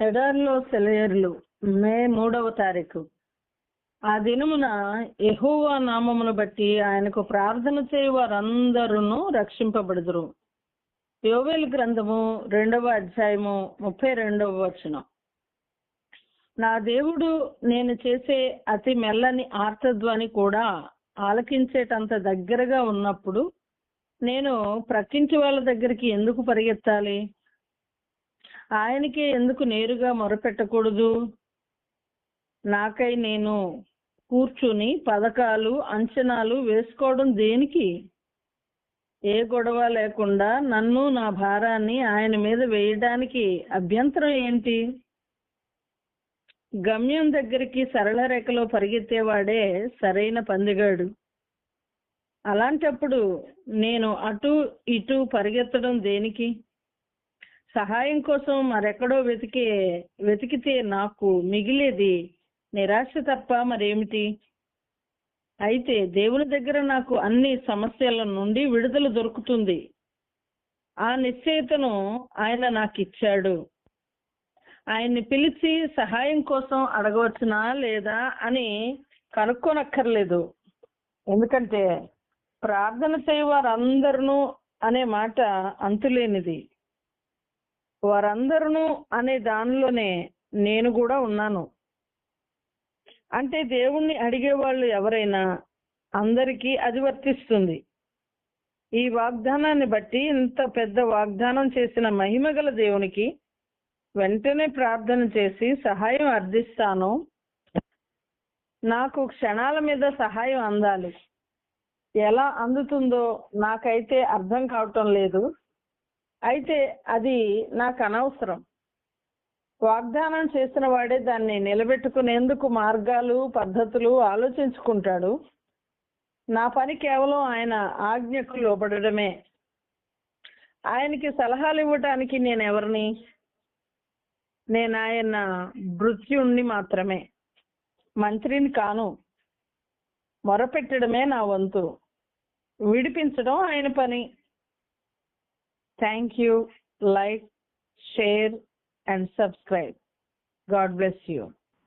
ఎడారిలో సెలయర్లు మే మూడవ తారీఖు. ఆ దినమున ఎహోవా నామమును బట్టి ఆయనకు ప్రార్థన చేయు వారందరూ రక్షింపబడుదురు. యోవేల్ గ్రంథము రెండవ అధ్యాయము ముప్పై రెండవ వచనం. నా దేవుడు నేను చేసే అతి మెల్లని ఆర్తధ్వని కూడా ఆలకించేటంత దగ్గరగా ఉన్నప్పుడు నేను ప్రక్కించి వాళ్ళ దగ్గరికి ఎందుకు పరిగెత్తాలి? ఆయనకే ఎందుకు నేరుగా మొరపెట్టకూడదు? నాకై నేను కూర్చుని పథకాలు అంచనాలు వేసుకోవడం దేనికి? ఏ గొడవ లేకుండా నన్ను నా భారాన్ని ఆయన మీద వేయడానికి అభ్యంతరం ఏంటి? గమ్యం దగ్గరికి సరళ రేఖలో పరిగెత్తేవాడే సరైన పందిగాడు. అలాంటప్పుడు నేను అటు ఇటు పరిగెత్తడం దేనికి? సహాయం కోసం మరెక్కడో వెతికే వెతికితే నాకు మిగిలేది నిరాశ తప్ప మరేమిటి? అయితే దేవుని దగ్గర నాకు అన్ని సమస్యల నుండి విడుదల దొరుకుతుంది. ఆ నిశ్చయితను ఆయన నాకు ఇచ్చాడు ఆయన్ని పిలిచి సహాయం కోసం అడగవచ్చునా లేదా అని కనుక్కోనక్కర్లేదు. ఎందుకంటే ప్రార్థన చేయవారందరూ అనే మాట అంతులేనిది. వారందరూ అనే దానిలోనే నేను కూడా ఉన్నాను. అంటే దేవుణ్ణి అడిగే వాళ్ళు ఎవరైనా అందరికీ అది వర్తిస్తుంది. ఈ వాగ్దానాన్ని బట్టి ఇంత పెద్ద వాగ్దానం చేసిన మహిమగల దేవునికి వెంటనే ప్రార్థన చేసి సహాయం అర్థిస్తాను. నాకు క్షణాల మీద సహాయం అందాలి. ఎలా అందుతుందో నాకైతే అర్థం కావటం లేదు. అయితే అది నాకు అనవసరం. వాగ్దానం చేసిన వాడే దాన్ని నిలబెట్టుకునేందుకు మార్గాలు పద్ధతులు ఆలోచించుకుంటాడు. నా పని కేవలం ఆయన ఆజ్ఞకు లోబడమే ఆయనకి సలహాలు ఇవ్వటానికి నేను ఎవరిని? నేను ఆయన మృత్యుణ్ణి మాత్రమే. మంత్రిని కాను. మొరపెట్టడమే నా వంతు. విడిపించడం ఆయన పని. Thank you. Like, share, and subscribe. God bless you.